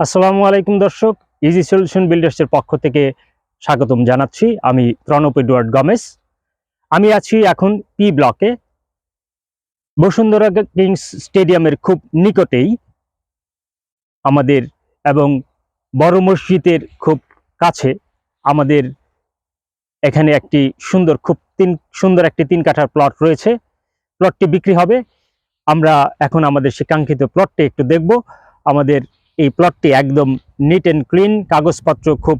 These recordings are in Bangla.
আসসালামু আলাইকুম দর্শক ইজি সলিউশন বিল্ডার্সের পক্ষ থেকে স্বাগতম জানাচ্ছি আমি প্রণব এডওয়ার্ড গমেস। আমি আছি এখন পি ব্লকে বসুন্ধরা কিংস স্টেডিয়ামের খুব নিকটেই আমাদের এবং বড় মসজিদের খুব কাছে আমাদের এখানে একটি সুন্দর, খুব তিন, সুন্দর একটি তিন কাঠার প্লট রয়েছে। প্লটটি বিক্রি হবে। আমরা এখন আমাদের সে কাঙ্ক্ষিত প্লটটি একটু দেখব। আমাদের এই প্লটটি একদম নিট অ্যান্ড ক্লিন কাগজপত্র খুব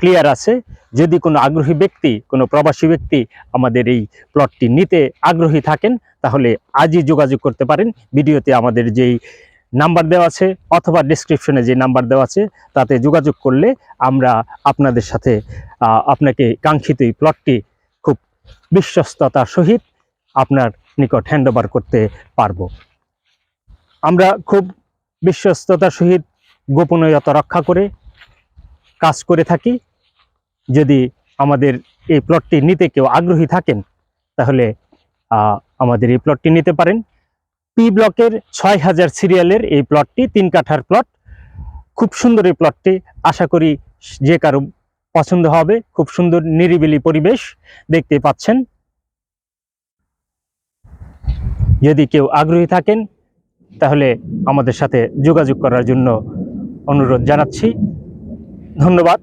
ক্লিয়ার আছে। যদি কোনো আগ্রহী ব্যক্তি, কোনো প্রবাসী ব্যক্তি আমাদের এই প্লটটি নিতে আগ্রহী থাকেন, তাহলে আজই যোগাযোগ করতে পারেন। ভিডিওতে আমাদের যেই নাম্বার দেওয়া আছে, অথবা ডিসক্রিপশনে যে নাম্বার দেওয়া আছে, তাতে যোগাযোগ করলে আমরা আপনাদের সাথে আপনাকে কাঙ্ক্ষিত এই প্লটটি খুব বিশ্বস্ততার সহিত আপনার নিকট হ্যান্ডওভার করতে পারব। আমরা খুব বিশ্বস্ততার সহিত গোপনীয়তা রক্ষা করে কাজ করে থাকি, যদি আমাদের এই প্লটটি নিতে কেউ আগ্রহী থাকেন, তাহলে আমাদের এই প্লটটি নিতে পারেন। পি ব্লকের ছয় হাজার সিরিয়ালের এই প্লটটি তিন কাঠার প্লট খুব সুন্দর এই প্লটটি আশা করি যে কারও পছন্দ হবে। খুব সুন্দর, নিরিবিলি পরিবেশ দেখতে পাচ্ছেন। যদি কেউ আগ্রহী থাকেন তাহলে আমাদের সাথে যোগাযোগ করার জন্য অনুরোধ জানাচ্ছি। ধন্যবাদ।